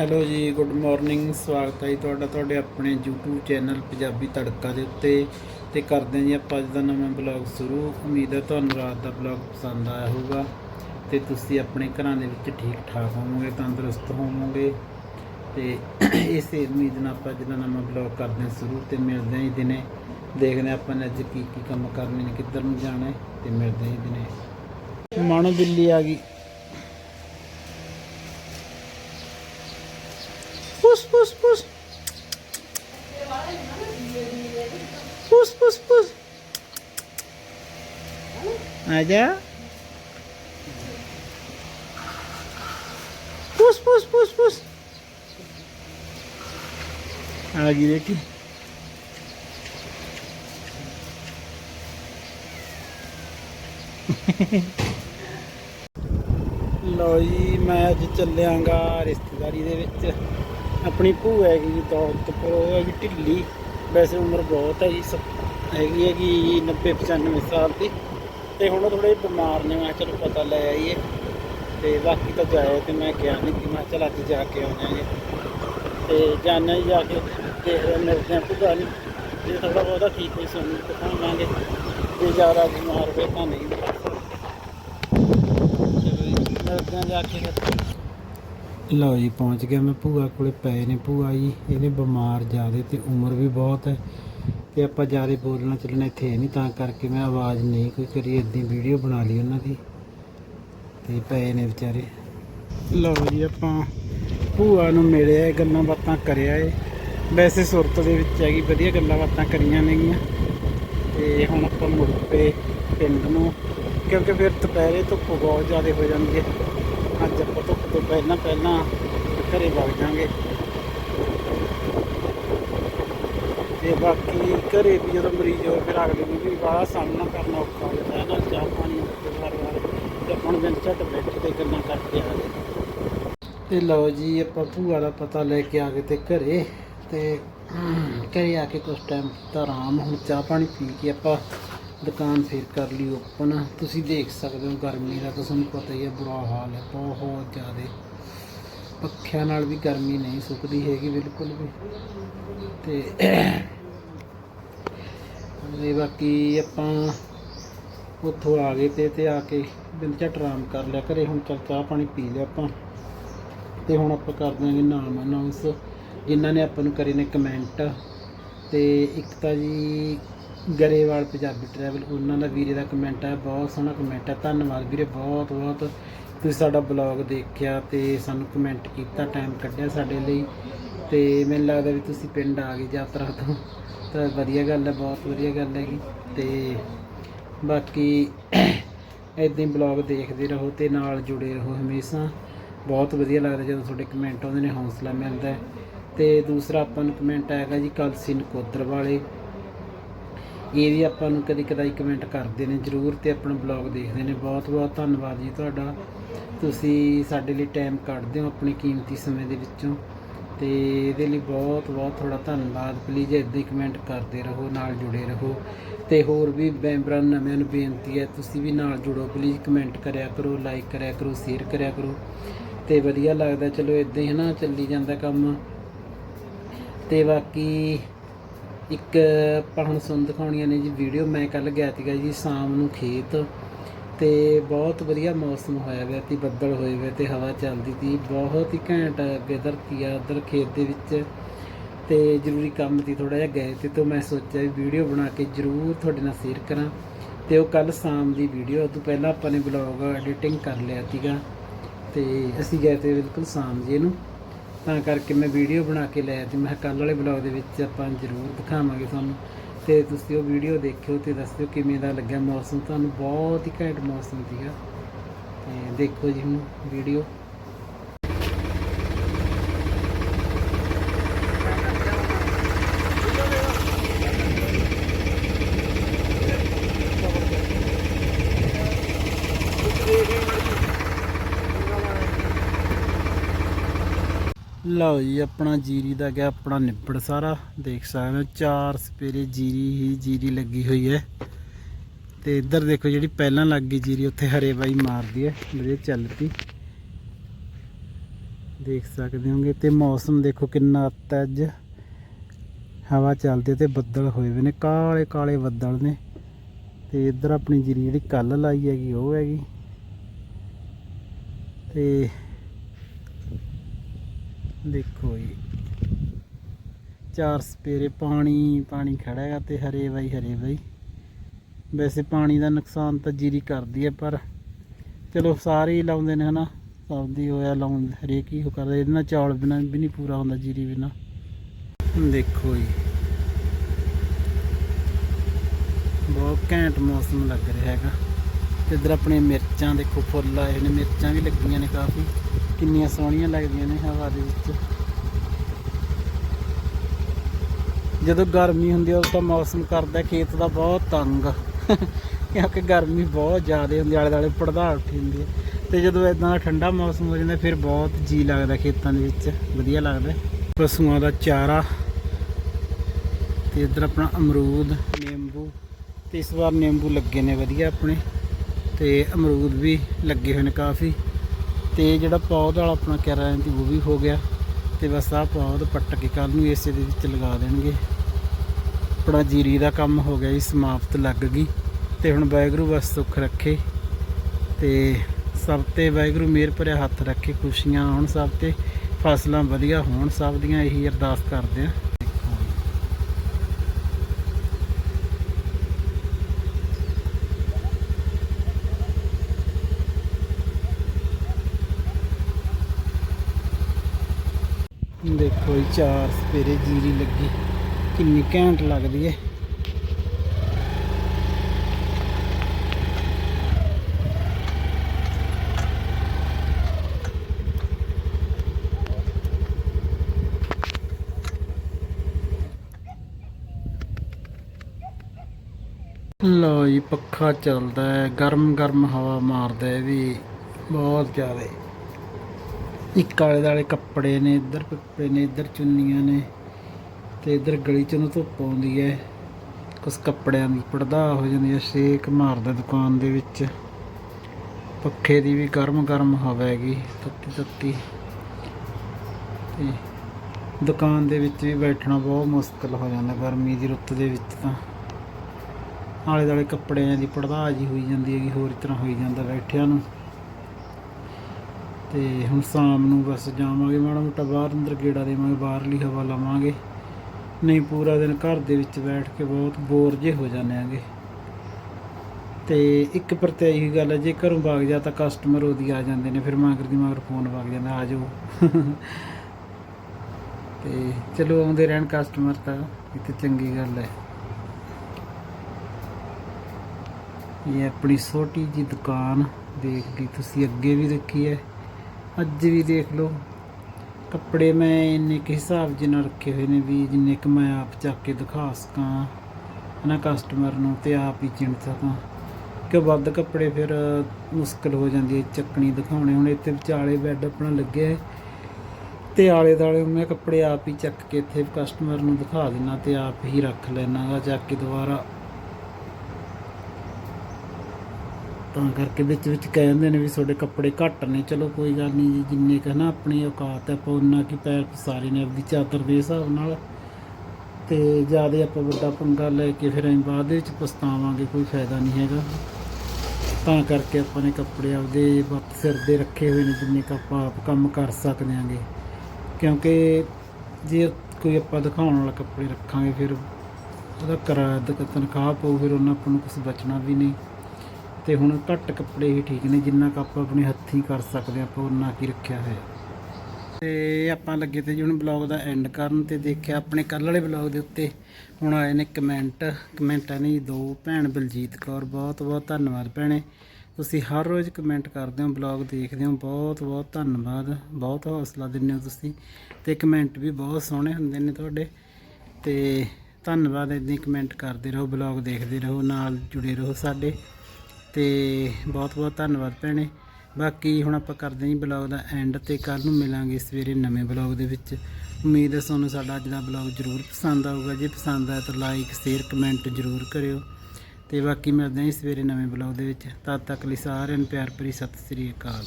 Hello ਜੀ, good morning, ਸਵਾਗਤ ਹੈ ਜੀ ਤੁਹਾਡਾ, ਤੁਹਾਡੇ ਆਪਣੇ YouTube ਚੈਨਲ ਪੰਜਾਬੀ ਤੜਕਾ ਦੇ ਉੱਤੇ। ਤੇ ਕਰਦੇ ਹਾਂ ਜੀ ਆਪਾਂ ਅੱਜ ਦਾ ਨਵਾਂ ਬਲੌਗ ਸ਼ੁਰੂ। ਉਮੀਦ ਹੈ ਤੁਹਾਨੂੰ ਰਾਤ ਦਾ ਬਲੌਗ ਪਸੰਦ ਆਇਆ ਹੋਊਗਾ। ਤੇ ਤੁਸੀਂ ਆਪਣੇ ਘਰਾਂ ਦੇ ਵਿੱਚ ਠੀਕ ਠਾਕ ਹੋਵੋਗੇ, ਤੰਦਰੁਸਤ ਹੋਵੋਗੇ। ਤੇ ਇਸੇ ਉਮੀਦ ਨਾਲ ਆਪਾਂ ਅੱਜ ਦਾ ਨਵਾਂ ਬਲੌਗ ਕਰਦੇ ਹਾਂ ਸ਼ੁਰੂ। ਤੇ ਮਿਲਦੇ ਹਾਂ ਜੀ ਦਿਨੇ। ਦੇਖਦੇ ਹਾਂ ਆਪਾਂ ਨੇ ਅੱਜ ਕੀ ਕੀ ਕੰਮ ਕਰਨੇ ਨੇ, ਕਿੱਧਰ ਨੂੰ ਜਾਣਾ ਹੈ। ਤੇ ਮਿਲਦੇ ਹਾਂ ਜੀ ਦਿਨੇ। ਮਾਣੋ ਬਿੱਲੀ ਆ ਗਈ। ਆ ਜਾ ਪੁਸ ਪੁਸ ਪੁਸ ਪੁਸ ਆ ਗਈ ਦੇਖੀ ਲੋ ਜੀ ਮੈਂ ਅੱਜ ਚੱਲਿਆਂਗਾ ਰਿਸ਼ਤੇਦਾਰੀ ਦੇ ਵਿੱਚ। ਆਪਣੀ ਭੂ ਹੈਗੀ ਜੀ ਦੌਲਤਪੁਰ ਉਹ ਹੈਗੀ ਢਿੱਲੀ। ਵੈਸੇ ਉਮਰ ਬਹੁਤ ਹੈ ਜੀ ਹੈਗੀ ਹੈਗੀ 90 95 ਸਾਲ ਦੀ। ਤੇ ਹੁਣ ਥੋੜੇ ਬਿਮਾਰ ਨੇ ਮੈਂ ਕਿਹਾ ਚਲੋ ਪਤਾ ਲੈ ਆਈਏ। ਤੇ ਬਾਕੀ ਤਾਂ ਜਾਇਆ ਤੇ ਮੈਂ ਗਿਆ ਨਹੀਂ ਕਿ ਮੈਂ ਕਿਹਾ ਚੱਲ ਅੱਜ ਜਾ ਕੇ ਆਉਣਾ ਜੀ। ਤੇ ਜਾਣਾ ਹੀ ਜਾ ਕੇ ਦੇਖਦੇ ਹਾਂ, ਮਿਲਦੇ ਹਾਂ ਭੂਆ ਨਹੀਂ ਜੇ ਥੋੜਾ ਬਹੁਤਾ ਠੀਕ ਹੋਈ ਸਾਨੂੰ ਦਿਖਾਵਾਂਗੇ। ਜੇ ਜ਼ਿਆਦਾ ਬਿਮਾਰ ਹੋਵੇ ਤਾਂ ਨਹੀਂ। ਮਿਲਦੇ ਹਾਂ ਜਾ ਕੇ ਲਓ ਜੀ ਪਹੁੰਚ ਗਿਆ ਮੈਂ ਭੂਆ ਕੋਲੇ ਪਏ ਨੇ ਭੂਆ ਜੀ। ਇਹਨੇ ਬਿਮਾਰ ਜ਼ਿਆਦੇ ਤੇ ਉਮਰ ਵੀ ਬਹੁਤ ਹੈ। ਤੇ ਆਪਾਂ ਜ਼ਿਆਦਾ ਬੋਲਣਾ ਚੱਲਣਾ ਇੱਥੇ ਹੈ ਨਹੀਂ ਤਾਂ ਕਰਕੇ ਮੈਂ ਆਵਾਜ਼ ਨਹੀਂ ਕੋਈ ਕਰੀ ਇਦਾਂ ਵੀਡੀਓ ਬਣਾ ਲਈ ਉਹਨਾਂ ਦੀ। ਤੇ ਪਏ ਨੇ ਵਿਚਾਰੇ। ਲਓ ਜੀ ਆਪਾਂ ਭੂਆ ਨੂੰ ਮਿਲਿਆ ਗੱਲਾਂ ਬਾਤਾਂ ਕਰਿਆ ਏ। ਵੈਸੇ ਸੁਰਤ ਦੇ ਵਿੱਚ ਹੈਗੀ, ਵਧੀਆ ਗੱਲਾਂ ਬਾਤਾਂ ਕਰੀਆਂ ਨੇਗੀਆਂ। ਤੇ ਹੁਣ ਆਪਾਂ ਮੁੜ ਪਏ ਪਿੰਡ ਨੂੰ, ਕਿਉਂਕਿ ਫਿਰ ਦੁਪਹਿਰੇ ਧੁੱਪ ਬਹੁਤ ਜ਼ਿਆਦਾ ਹੋ ਜਾਂਦੀ ਹੈ ਅੱਜ ਆਪਾਂ ਧੁੱਪ ਤੋਂ ਪਹਿਲਾਂ ਪਹਿਲਾਂ ਘਰੇ ਵਗ ਜਾਾਂਗੇ। ਤੇ ਬਾਕੀ ਘਰੇ ਵੀ ਜਦੋਂ ਮਰੀਜ਼ ਹੋਵੇ ਫਿਰ ਅਗਲੇ ਨੂੰ ਵੀ ਬਾਹਲਾ ਸਾਹਮਣਾ ਕਰਨਾ ਔਖਾ ਹੋ ਜਾਂਦਾ ਹੈ। ਨਾ ਚਾਹ ਪਾਣੀ ਤੇ ਵਾਰ ਵਾਰ। ਤੇ ਹੁਣ ਦਿਨ ਝੱਟ ਬੈਠ ਤੇ ਗੱਲਾਂ ਕਰਕੇ ਆ ਗਏ। ਤੇ ਲਓ ਜੀ, ਆਪਾਂ ਭੂਆ ਦਾ ਪਤਾ ਲੈ ਕੇ ਆ ਗਏ ਤੇ ਘਰੇ। ਤੇ ਘਰੇ ਆ ਕੇ ਕੁਝ ਟਾਈਮ ਤਾਂ ਆਰਾਮ, ਹੁਣ ਚਾਹ ਪਾਣੀ ਪੀ ਕੇ ਆਪਾਂ ਦੁਕਾਨ ਫੇਰ ਕਰ ਲਈ ਓਪਨ ਤੁਸੀਂ ਦੇਖ ਸਕਦੇ ਹੋ ਗਰਮੀ ਦਾ ਤਾਂ ਤੁਹਾਨੂੰ ਪਤਾ ਹੀ ਹੈ, ਬੁਰਾ ਹਾਲ ਹੈ, ਬਹੁਤ ਜ਼ਿਆਦਾ। ਪੱਖਿਆਂ ਨਾਲ ਵੀ ਗਰਮੀ ਨਹੀਂ ਸੁੱਕਦੀ ਹੈਗੀ ਬਿਲਕੁਲ ਵੀ। ਤੇ ਤੇ ਬਾਕੀ ਆਪਾਂ ਉੱਥੋਂ ਆ ਗਏ ਤੇ ਤੇ ਆ ਕੇ ਬਿੰਦ ਝਟ ਆਰਾਮ ਕਰ ਲਿਆ। ਘਰੇ ਹੁਣ ਚੱਲ ਚਾਹ ਪਾਣੀ ਪੀ ਲਿਆ ਆਪਾਂ। ਤੇ ਹੁਣ ਆਪਾਂ ਕਰ ਦਾਂਗੇ ਨਾਮ ਅਨਾਉਂਸ ਜਿਨ੍ਹਾਂ ਨੇ ਆਪਾਂ ਨੂੰ ਕਰੇ ਨੇ ਕਮੈਂਟ ਤੇ ਇੱਕ ਤਾਂ ਜੀ ਗਰੇਵਾਲ ਪੰਜਾਬੀ ਟਰੈਵਲ ਉਹਨਾਂ ਦਾ ਵੀਰੇ ਦਾ ਕਮੈਂਟ ਹੈ ਬਹੁਤ ਸੋਹਣਾ ਕਮੈਂਟ ਹੈ ਧੰਨਵਾਦ ਵੀਰੇ ਬਹੁਤ ਬਹੁਤ ਤੁਸੀਂ ਸਾਡਾ ਬਲੌਗ ਦੇਖਿਆ ਤੇ ਸਾਨੂੰ ਕਮੈਂਟ ਕੀਤਾ ਟਾਈਮ ਕੱਢਿਆ ਸਾਡੇ ਲਈ। ਤੇ ਮੈਨੂੰ ਲੱਗਦਾ ਵੀ ਤੁਸੀਂ ਪਿੰਡ ਆ ਗਏ ਯਾਤਰਾ ਤੋਂ। ਤਾਂ ਵਧੀਆ ਗੱਲ ਹੈ, ਬਹੁਤ ਵਧੀਆ ਗੱਲ ਹੈਗੀ। ਤੇ ਬਾਕੀ ਇਦਾਂ ਹੀ ਬਲੌਗ ਦੇਖਦੇ ਰਹੋ ਤੇ ਨਾਲ ਜੁੜੇ ਰਹੋ ਹਮੇਸ਼ਾ। ਬਹੁਤ ਵਧੀਆ ਲੱਗਦਾ ਜਦੋਂ ਤੁਹਾਡੇ ਕਮੈਂਟ ਆਉਂਦੇ ਨੇ, ਹੌਸਲਾ ਮਿਲਦਾ ਹੈ। ਤੇ ਦੂਸਰਾ ਆਪਾਂ ਨੂੰ ਕਮੈਂਟ ਆਏਗਾ ਜੀ, ਕਲਸੀ ਨਕੋਦਰ ਵਾਲੇ। ਇਹ ਵੀ ਆਪਾਂ ਨੂੰ ਕਦੇ ਕਦਾਈ ਕਮੈਂਟ ਕਰਦੇ ਨੇ ਜਰੂਰ ਤੇ ਆਪਣਾ ਬਲੌਗ ਦੇਖਦੇ ਨੇ। ਬਹੁਤ ਬਹੁਤ ਧੰਨਵਾਦ ਜੀ ਤੁਹਾਡਾ। ਤੁਸੀਂ ਸਾਡੇ ਲਈ ਟਾਈਮ ਕੱਢਦੇ ਹੋ ਆਪਣੇ ਕੀਮਤੀ ਸਮੇਂ ਦੇ ਵਿੱਚੋਂ ਤੇ ਇਹਦੇ ਲਈ ਬਹੁਤ ਬਹੁਤ ਤੁਹਾਡਾ ਧੰਨਵਾਦ। ਪਲੀਜ਼ ਇੱਦਾਂ ਹੀ ਕਮੈਂਟ ਕਰਦੇ ਰਹੋ, ਨਾਲ ਜੁੜੇ ਰਹੋ। ਤੇ ਹੋਰ ਵੀ ਮੈਂਬਰਾਂ ਨੂੰ ਨਵਿਆਂ ਨੂੰ ਬੇਨਤੀ ਹੈ, ਤੁਸੀਂ ਵੀ ਨਾਲ ਜੁੜੋ। ਪਲੀਜ਼ ਕਮੈਂਟ ਕਰਿਆ ਕਰੋ ਲਾਈਕ ਕਰਿਆ ਕਰੋ ਸ਼ੇਅਰ ਕਰਿਆ ਕਰੋ। ਤੇ ਵਧੀਆ ਲੱਗਦਾ, ਚਲੋ ਇਦਾਂ ਹੀ ਹਨਾ, ਚੱਲੀ ਜਾਂਦਾ ਕੰਮ। ਤੇ ਬਾਕੀ ਇੱਕ ਆਪਾਂ ਹੁਣ ਸੁਣ ਦਿਖਾਉਣੀਆਂ ਨੇ ਜੀ ਵੀਡੀਓ ਮੈਂ ਕੱਲ ਗਿਆ ਸੀਗਾ ਜੀ ਸ਼ਾਮ ਨੂੰ ਖੇਤ ਤੇ ਬਹੁਤ ਵਧੀਆ ਮੌਸਮ ਹੋਇਆ ਹੋਇਆ ਤੇ ਬੱਦਲ ਹੋਏ ਹੋਏ ਤੇ ਹਵਾ ਚੱਲਦੀ ਸੀ, ਬਹੁਤ ਹੀ ਘੈਂਟ ਵੈਦਰ ਸੀ ਆ, ਉਧਰ ਖੇਤ ਦੇ ਵਿੱਚ ਤੇ ਜ਼ਰੂਰੀ ਕੰਮ ਸੀ ਥੋੜਾ ਜਿਹਾ ਗਏ ਤੇ ਤੋਂ ਮੈਂ ਸੋਚਿਆ ਵੀ ਵੀਡੀਓ ਬਣਾ ਕੇ ਜ਼ਰੂਰ ਤੁਹਾਡੇ ਨਾਲ ਸ਼ੇਅਰ ਕਰਾਂ ਤੇ ਉਹ ਕੱਲ ਸ਼ਾਮ ਦੀ ਵੀਡੀਓ ਉਹ ਤੋਂ ਪਹਿਲਾਂ ਆਪਾਂ ਨੇ ਬਲੌਗ ਐਡੀਟਿੰਗ ਕਰ ਲਿਆ ਸੀਗਾ ਤੇ ਅਸੀਂ ਗਏ ਤੇ ਬਿਲਕੁਲ ਸ਼ਾਮ ਜੀ ਨੂੰ ਤਾਂ ਕਰਕੇ ਮੈਂ ਵੀਡੀਓ ਬਣਾ ਕੇ ਲੈ ਤੇ ਮੈਂ ਕੱਲ ਵਾਲੇ ਬਲੌਗ ਦੇ ਵਿੱਚ ਆਪਾਂ ਜ਼ਰੂਰ ਦਿਖਾਵਾਂਗੇ ਤੁਹਾਨੂੰ। ਤੇ ਤੁਸੀਂ ਉਹ ਵੀਡੀਓ ਦੇਖਿਓ ਤੇ ਦੱਸਿਓ ਕਿਵੇਂ ਦਾ ਲੱਗਿਆ ਮੌਸਮ। ਤੁਹਾਨੂੰ ਬਹੁਤ ਹੀ ਘੈਂਟ ਮੌਸਮ ਸੀਗਾ। ਤੇ ਦੇਖੋ ਜੀ ਹੁਣ ਵੀਡੀਓ। ਲਓ ਜੀ, ਆਪਣਾ ਜੀਰੀ ਦਾ ਗਿਆ, ਆਪਣਾ ਨਿਬੜ ਸਾਰਾ। ਦੇਖ ਸਕਦੇ ਹੋ, ਚਾਰ ਸਪੇਰੇ ਜੀਰੀ ਹੀ ਜੀਰੀ ਲੱਗੀ ਹੋਈ ਹੈ। ਤੇ ਇੱਧਰ ਦੇਖੋ ਜਿਹੜੀ ਪਹਿਲਾਂ ਲੱਗ ਗਈ ਜੀਰੀ, ਉੱਥੇ ਹਰੇ ਬਾਈ ਮਾਰਦੀ ਹੈ ਵਧੀਆ ਚੱਲ ਪਈ ਦੇਖ ਸਕਦੇ ਹੋਗੇ, ਤੇ ਮੌਸਮ ਦੇਖੋ ਕਿੰਨਾ ਅੱਤ ਅੱਜ। ਹਵਾ ਚੱਲਦੀ ਹੈ ਤੇ ਬੱਦਲ ਹੋਏ ਹੋਏ ਨੇ, ਕਾਲੇ ਕਾਲੇ ਬੱਦਲ ਨੇ। ਤੇ ਇੱਧਰ ਆਪਣੀ ਜੀਰੀ ਜਿਹੜੀ ਕੱਲ ਲਾਈ ਹੈਗੀ, ਉਹ ਹੈਗੀ। ਤੇ ਦੇਖੋ ਜੀ ਚਾਰ ਸਪੇਰੇ ਪਾਣੀ ਪਾਣੀ ਖੜਾ ਹੈਗਾ ਤੇ ਹਰੇ ਬਾਈ ਹਰੇ ਬਾਈ। ਵੈਸੇ ਪਾਣੀ ਦਾ ਨੁਕਸਾਨ ਤਾਂ ਜੀਰੀ ਕਰਦੀ ਹੈ, ਪਰ ਚਲੋ ਸਾਰੇ ਹੀ ਲਾਉਂਦੇ ਨੇ ਹਨਾ। ਸਭ ਦੀ ਹੋਇਆ ਲਾਉਂ ਹਰੇਕ ਹੀ ਉਹ ਕਰਦਾ। ਇਹਦੇ ਨਾਲ ਚੌਲ ਬਿਨਾ ਵੀ ਨਹੀਂ ਪੂਰਾ ਹੁੰਦਾ ਜੀਰੀ ਬਿਨਾ। ਦੇਖੋ ਜੀ। ਬਹੁਤ ਘੈਂਟ ਮੌਸਮ ਲੱਗ ਰਿਹਾ ਹੈਗਾ। ਤੇ ਇੱਧਰ ਆਪਣੇ ਮਿਰਚਾਂ ਦੇਖੋ, ਫੁੱਲ ਆਏ ਨੇ। ਮਿਰਚਾਂ ਵੀ ਲੱਗੀਆਂ ਨੇ ਕਾਫੀ। ਕਿੰਨੀਆਂ ਸੋਹਣੀਆਂ ਲੱਗਦੀਆਂ ਨੇ ਹਵਾ ਦੇ ਵਿੱਚ। ਜਦੋਂ ਗਰਮੀ ਹੁੰਦੀ ਹੈ ਉਸ ਦਾ ਮੌਸਮ ਕਰਦਾ, ਖੇਤ ਦਾ ਬਹੁਤ ਤੰਗ। ਕਿਉਂਕਿ ਗਰਮੀ ਬਹੁਤ ਜ਼ਿਆਦਾ ਹੁੰਦੀ ਆਲੇ ਦੁਆਲੇ ਪੜਦਾ ਉੱਠੀ ਹੁੰਦੀ ਹੈ ਤੇ ਜਦੋਂ ਇਦਾਂ ਦਾ ਠੰਡਾ ਮੌਸਮ ਹੋ ਜਾਂਦਾ, ਫਿਰ ਬਹੁਤ ਜੀ ਲੱਗਦਾ ਖੇਤਾਂ ਦੇ ਵਿੱਚ। ਵਧੀਆ ਲੱਗਦਾ। ਪਸ਼ੂਆਂ ਦਾ ਚਾਰਾ ਤੇ ਇੱਧਰ ਆਪਣਾ ਅਮਰੂਦ, ਨਿੰਬੂ ਤੇ ਇਸ ਵਾਰ ਨਿੰਬੂ ਲੱਗੇ ਨੇ ਵਧੀਆ ਆਪਣੇ। ਤੇ ਅਮਰੂਦ ਵੀ ਲੱਗੇ ਹੋਏ ਨੇ ਕਾਫੀ। ਤੇ ਜਿਹੜਾ ਪੌਦ ਵਾਲਾ ਆਪਣਾ ਕੈਰਾ ਸੀ ਉਹ ਵੀ ਹੋ ਗਿਆ। ਤੇ ਬਸ ਆਹ ਪੌਦ ਪੱਟ ਕੇ ਕੱਲ ਨੂੰ ਇਸੇ ਦੇ ਵਿੱਚ ਲਗਾ ਦੇਣਗੇ। ਆਪਣਾ ਜੀਰੀ ਦਾ ਕੰਮ ਹੋ ਗਿਆ ਜੀ, ਸਮਾਪਤ ਲੱਗ ਗਈ। ਤੇ ਹੁਣ ਵਾਹਿਗੁਰੂ ਬਸ ਸੁੱਖ ਰੱਖੇ। ਤੇ ਸਭ ਤੇ ਵਾਹਿਗੁਰੂ ਮਿਹਰ ਭਰਿਆ ਹੱਥ ਰੱਖੇ, ਖੁਸ਼ੀਆਂ ਆਉਣ ਸਭ ਤੇ, ਫਸਲਾਂ ਵਧੀਆ ਹੋਣ ਸਭ ਦੀਆਂ, ਇਹੀ ਅਰਦਾਸ ਕਰਦੇ ਆ ਦੇਖੋ ਜੀ, ਚਾਰ ਸਪੇਰੇ ਜੀਰੀ ਲੱਗੀ। ਕਿੰਨੀ ਘੈਂਟ ਲੱਗਦੀ ਹੈ ਲਓ ਜੀ, ਪੱਖਾ ਚੱਲਦਾ ਹੈ। ਗਰਮ ਗਰਮ ਹਵਾ ਮਾਰਦਾ ਇਹ ਵੀ ਬਹੁਤ ਜ਼ਿਆਦਾ। ਇੱਕ ਆਲੇ ਦਾਲੇ ਕੱਪੜੇ ਨੇ, ਇੱਧਰ ਕੱਪੜੇ ਨੇ, ਇੱਧਰ ਚੁੰਨੀਆਂ ਨੇ। ਤੇ ਇੱਧਰ ਗਲੀ ਚ ਨੂੰ ਧੁੱਪ ਆਉਂਦੀ ਹੈ। ਕੁਛ ਕੱਪੜਿਆਂ ਦੀ ਪੜਦਾ ਹੋ ਜਾਂਦੀ ਹੈ, ਸੇਕ ਮਾਰਦਾ ਦੁਕਾਨ ਦੇ ਵਿੱਚ। ਪੱਖੇ ਦੀ ਵੀ ਗਰਮ ਗਰਮ ਹਵਾ ਹੈਗੀ ਤੱਤੀ ਤੱਤੀ ਤੇ ਦੁਕਾਨ ਦੇ ਵਿੱਚ ਵੀ ਬੈਠਣਾ ਬਹੁਤ ਮੁਸ਼ਕਲ ਹੋ ਜਾਂਦਾ ਗਰਮੀ ਦੀ ਰੁੱਤ ਦੇ ਵਿੱਚ ਤਾਂ। ਆਲੇ ਦਾਲੇ ਕੱਪੜਿਆਂ ਦੀ ਪੜਦਾ ਜੀ ਹੋਈ ਜਾਂਦੀ ਹੈਗੀ, ਹੋਰ ਤਰ੍ਹਾਂ ਹੋਈ ਜਾਂਦਾ ਬੈਠਿਆਂ ਨੂੰ। ਤੇ ਹੁਣ ਸ਼ਾਮ ਨੂੰ ਬਸ ਜਾਵਾਂਗੇ, ਮਾੜਾ ਮੋਟਾ ਬਾਹਰ ਅੰਦਰ ਗੇੜਾ ਦੇਵਾਂਗੇ, ਬਾਹਰਲੀ ਹਵਾ ਲਵਾਂਗੇ। ਨਹੀਂ, ਪੂਰਾ ਦਿਨ ਘਰ ਦੇ ਵਿੱਚ ਬੈਠ ਕੇ ਬਹੁਤ ਬੋਰ ਜੇ ਹੋ ਜਾਂਦੇ ਆਂਗੇ ਤੇ ਇੱਕ ਪ੍ਰਤਿਆਈ ਹੀ ਗੱਲ ਹੈ, ਜੇ ਘਰੋਂ ਵਗ ਜਾ ਤਾਂ ਕਸਟਮਰ ਉਹਦੀ ਆ ਜਾਂਦੇ ਨੇ, ਫਿਰ ਮਗਰ ਦੀ ਮਗਰ ਫੋਨ ਵਗ ਜਾਂਦਾ, ਆ ਜਾਓ। ਤੇ ਚਲੋ, ਆਉਂਦੇ ਰਹਿਣ ਕਸਟਮਰ ਤਾਂ, ਇਹ ਤਾਂ ਚੰਗੀ ਗੱਲ ਹੈ। ਇਹ ਆਪਣੀ ਛੋਟੀ ਜੀ ਦੁਕਾਨ ਦੇਖ ਲਈ, ਤੁਸੀਂ ਅੱਗੇ ਵੀ ਦੇਖੀ ਹੈ, ਅੱਜ ਵੀ ਦੇਖ ਲਓ। ਕੱਪੜੇ ਮੈਂ ਇੰਨੇ ਕੁ ਹਿਸਾਬ ਜਿਹੇ ਨਾਲ ਰੱਖੇ ਹੋਏ ਨੇ ਵੀ ਜਿੰਨੇ ਕੁ ਮੈਂ ਆਪ ਚੱਕ ਕੇ ਦਿਖਾ ਸਕਾਂ, ਹਨਾ ਕਸਟਮਰ ਨੂੰ ਤੇ ਆਪ ਹੀ ਚਿਣ ਸਕਾਂ। ਕਿ ਵੱਧ ਕੱਪੜੇ ਫਿਰ ਮੁਸ਼ਕਲ ਹੋ ਜਾਂਦੀ ਹੈ ਚੱਕਣੀ ਦਿਖਾਉਣੇ। ਹੁਣ ਇੱਥੇ ਵਿਚਾਲੇ ਬੈੱਡ ਆਪਣਾ ਲੱਗਿਆ ਹੈ ਤੇ ਆਲੇ ਦਾਲੇ ਮੈਂ ਕੱਪੜੇ ਆਪ ਹੀ ਚੱਕ ਕੇ ਇੱਥੇ ਕਸਟਮਰ ਨੂੰ ਦਿਖਾ ਦਿੰਨਾ ਤੇ ਆਪ ਹੀ ਰੱਖ ਲੈਣਾ ਗਾ ਚੱਕ ਕੇ ਦੁਬਾਰਾ ਤਾਂ ਕਰਕੇ ਵਿੱਚ ਵਿੱਚ ਕਹਿ ਜਾਂਦੇ ਨੇ ਵੀ ਤੁਹਾਡੇ ਕੱਪੜੇ ਘੱਟ ਨੇ। ਚਲੋ ਕੋਈ ਗੱਲ ਨਹੀਂ ਜੀ, ਜਿੰਨੇ ਕੁ ਨਾ ਆਪਣੀ ਔਕਾਤ ਹੈ, ਆਪਾਂ ਉਹਨਾਂ ਕੀ ਪੈਰ ਪਸਾਰੇ ਨੇ ਆਪਦੀ ਚਾਦਰ ਦੇ ਹਿਸਾਬ ਨਾਲ। ਤੇ ਜ਼ਿਆਦਾ ਆਪਾਂ ਵੱਡਾ ਪੰਗਾ ਲੈ ਕੇ ਫਿਰ ਅਸੀਂ ਬਾਅਦ ਦੇ ਵਿੱਚ ਪਛਤਾਵਾਂਗੇ, ਕੋਈ ਫਾਇਦਾ ਨਹੀਂ ਹੈਗਾ। ਤਾਂ ਕਰਕੇ ਆਪਾਂ ਨੇ ਕੱਪੜੇ ਆਪਦੇ ਵੱਤ ਸਿਰ ਦੇ ਰੱਖੇ ਹੋਏ ਨੇ, ਜਿੰਨੇ ਕੁ ਆਪਾਂ ਆਪ ਕੰਮ ਕਰ ਸਕਦੇ ਆਂਗੇ ਕਿਉਂਕਿ ਜੇ ਕੋਈ ਆਪਾਂ ਦਿਖਾਉਣ ਵਾਲਾ ਕੱਪੜੇ ਰੱਖਾਂਗੇ, ਫਿਰ ਉਹਦਾ ਕਿਰਾਇਆ, ਤਨਖਾਹ ਪਊ, ਫਿਰ ਉਹਨਾਂ ਆਪਾਂ ਨੂੰ ਕੁਝ ਬਚਣਾ ਵੀ ਨਹੀਂ। ਤੇ ਹੁਣ ਘੱਟ ਕੱਪੜੇ ਹੀ ਠੀਕ ਨੇ, ਜਿੰਨਾ ਕੁ ਆਪਾਂ ਆਪਣੇ ਹੱਥੀਂ ਕਰ ਸਕਦੇ ਆਪਾਂ ਉਹਨਾਂ ਕੀ ਰੱਖਿਆ ਹੋਇਆ। ਤੇ ਆਪਾਂ ਲੱਗੇ ਤੇ ਜੀ ਹੁਣ ਬਲੌਗ ਦਾ ਐਂਡ ਕਰਨ ਤੇ ਦੇਖਿਆ, ਆਪਣੇ ਕੱਲ੍ਹ ਵਾਲੇ ਬਲੌਗ ਦੇ ਉੱਤੇ ਹੁਣ ਆਏ ਨੇ ਕਮੈਂਟ ਕਮੈਂਟਾਂ ਨੇ ਜੀ ਦੋ ਭੈਣ ਬਲਜੀਤ ਕੌਰ, ਬਹੁਤ ਬਹੁਤ ਧੰਨਵਾਦ ਭੈਣੇ। ਤੁਸੀਂ ਹਰ ਰੋਜ਼ ਕਮੈਂਟ ਕਰਦੇ ਹੋ ਬਲੌਗ ਦੇਖਦੇ ਹੋ, ਬਹੁਤ ਬਹੁਤ ਧੰਨਵਾਦ, ਬਹੁਤ ਹੌਸਲਾ ਦਿੰਦੇ ਹੋ ਤੁਸੀਂ। ਤੇ ਕਮੈਂਟ ਵੀ ਬਹੁਤ ਸੋਹਣੇ ਹੁੰਦੇ ਨੇ ਤੁਹਾਡੇ। ਤੇ ਧੰਨਵਾਦ ਇਦਾਂ ਹੀ ਕਮੈਂਟ ਕਰਦੇ ਰਹੋ ਬਲੌਗ ਦੇਖਦੇ ਰਹੋ, ਨਾਲ ਜੁੜੇ ਰਹੋ ਸਾਡੇ। ਤੇ ਬਹੁਤ ਬਹੁਤ ਧੰਨਵਾਦ ਭੈਣੇ। ਬਾਕੀ ਹੁਣ ਆਪਾਂ ਕਰਦੇ ਹਾਂ ਜੀ ਬਲੌਗ ਦਾ ਐਂਡ ਤੇ ਕੱਲ ਨੂੰ ਮਿਲਾਂਗੇ ਸਵੇਰੇ ਨਵੇਂ ਬਲੌਗ ਦੇ ਵਿੱਚ। ਉਮੀਦ ਹੈ ਤੁਹਾਨੂੰ ਸਾਡਾ ਅੱਜ ਦਾ ਬਲੌਗ ਜ਼ਰੂਰ ਪਸੰਦ ਆਊਗਾ। ਜੇ ਪਸੰਦ ਆਇਆ ਤਾਂ ਲਾਈਕ ਸ਼ੇਅਰ ਕਮੈਂਟ ਜ਼ਰੂਰ ਕਰਿਓ। ਤੇ ਬਾਕੀ ਮਿਲਦੇ ਹਾਂ ਜੀ ਸਵੇਰੇ ਨਵੇਂ ਬਲੌਗ ਦੇ ਵਿੱਚ। ਤਦ ਤੱਕ ਲਈ ਸਾਰਿਆਂ ਨੂੰ ਪਿਆਰ ਭਰੀ ਸਤਿ ਸ੍ਰੀ ਅਕਾਲ।